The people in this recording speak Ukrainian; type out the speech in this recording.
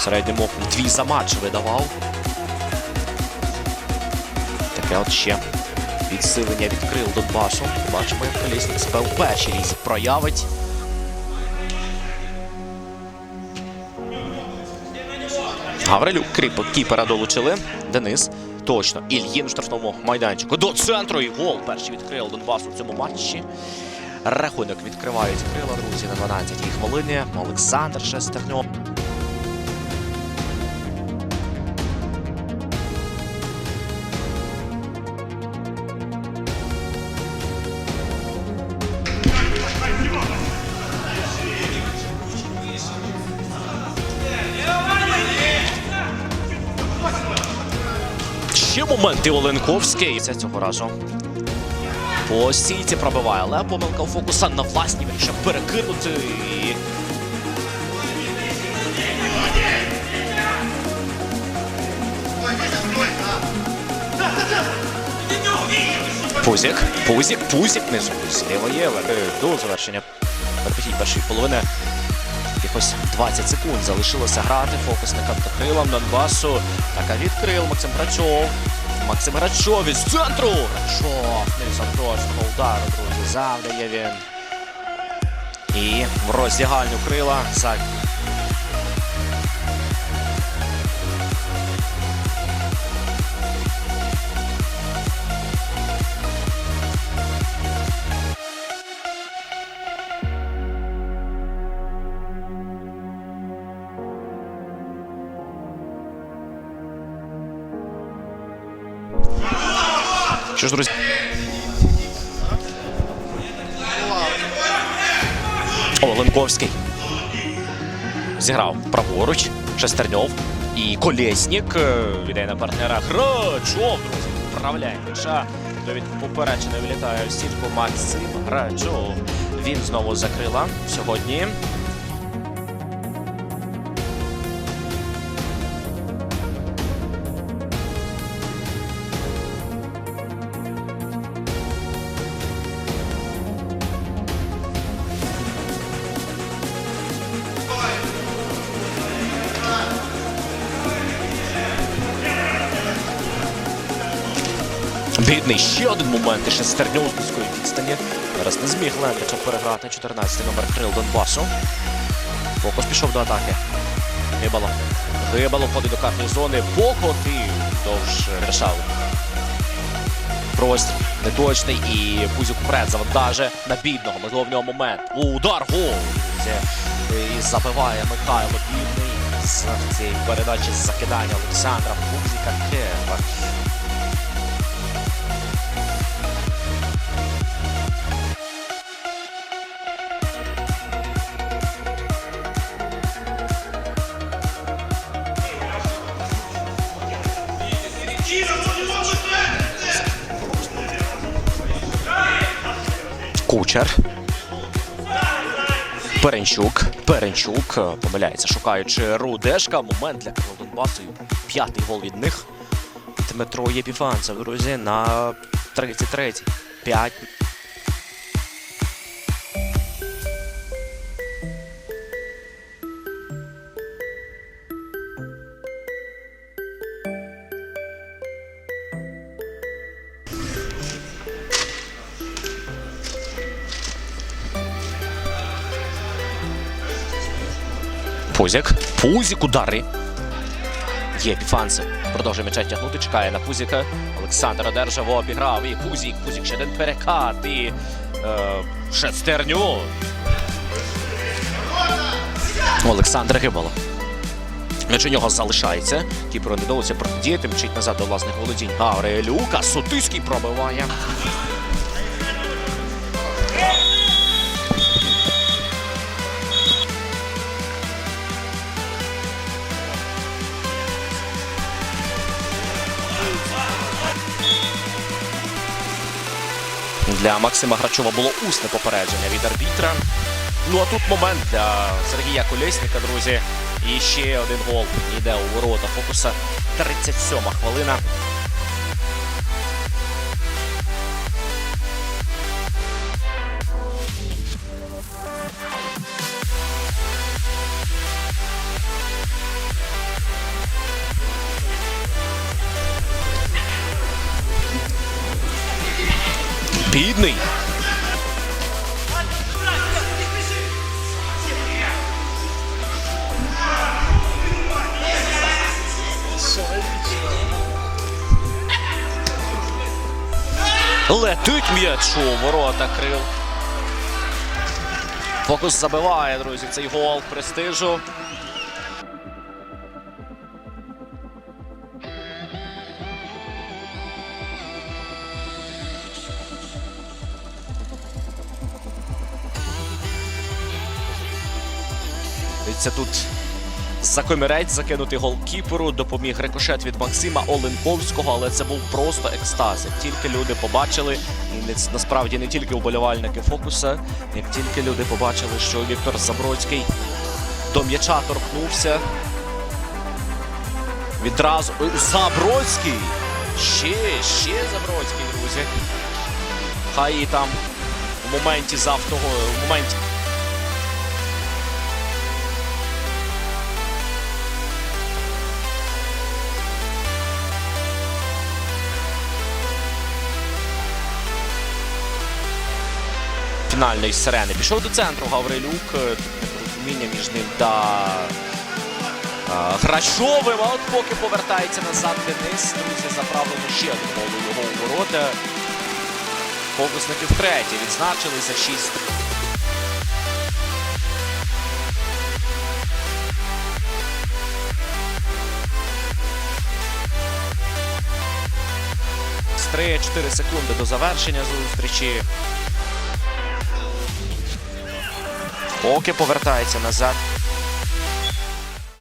В середньому дві за матч видавав. Таке от ще підсилення відкрил Донбасу. Бачимо, як колісник себе у першій лізі проявить. Гаврилюк кріпок кіпера долучили. Денис. Точно. Ільїн у штрафному майданчику. До центру і гол. Перший відкрив Донбас у цьому матчі. Рахунок відкривають крила, друзі, на 12-й хвилині. Олександр Шестерньов. Моменти Оленковський. Це цього разу. По стійці пробиває, але помилка у фокуса на власні вирішив перекинути. І... Пузік, Пузік, Пузік не зліво але до завершення першої половини. Якось 20 секунд залишилося грати фокусникам та крилам Донбасу. Така відкрил Максим Грачов. Максим Грачов із центру. Грачов не точного удару, друзі. Завдає він. І в роздягальню крила за Що ж, друзі? Оленковський. Зіграв праворуч. Шестерньов. І Колєснік е, віддає на партнера. Грачов, друзі. Вправляє м'яча. До від попередженої вилітає в сітку Максим Грачов. Він знову закрила сьогодні. Бідний ще один момент. І шестерньов з близької відстані. Зараз не зміг Лендича переграти 14 номер крил Донбасу. Фокус пішов до атаки. Гибало. Гибало входить до картної зони. Покотив довж Решау. Простір неточний і Пузюк вперед завантаже на бідного. Можливо, в нього момент. Удар гол. І забиває Михайло Бідний з цієї передачі з закидання Олександра Пузіка Кева. Кучер. Перенчук. Перенчук е, помиляється, шукаючи Рудешка. Момент для Донбасу. П'ятий гол від них. Дмитро Єпіфанцев, друзі, на 33-й. 5. Пузік. Пузік удари. Є Епіфанцев. Продовжує м'яча тягнути, чекає на Пузіка. Олександр одержав, обіграв. І Пузік. Пузік ще один перекат. І е, Шестерню. Олександр Гибало. М'яч у нього залишається. Кіпро не вдалося протидіяти, мчить назад до власних володінь. Гаврилюка. Сутиський пробиває. Для Максима Грачова було усне попередження від арбітра. Ну а тут момент для Сергія Колєсника, друзі. І ще один гол йде у ворота фокуса. 37 хвилина. Бідний. Летить м'яч у ворота крил. Фокус забиває, друзі. Цей гол престижу. Це тут Закомірець закинутий голкіперу, допоміг рикошет від Максима Оленковського, але це був просто екстаз. Як тільки люди побачили, і насправді не тільки вболівальники фокуса, як тільки люди побачили, що Віктор Забродський до м'яча торкнувся. Відразу Забродський! Ще, ще Забродський, друзі. Хай і там в моменті завтого, в моменті. Фінальної сирени. Пішов до центру Гаврилюк. Е, непорозуміння між ним та е, Грачовим. А от поки повертається назад Денис, друзі, заправлено ще один гол у його у ворота. Фокусники втретє відзначили за 6. З 3-4 секунди до завершення зустрічі. Поки повертається назад.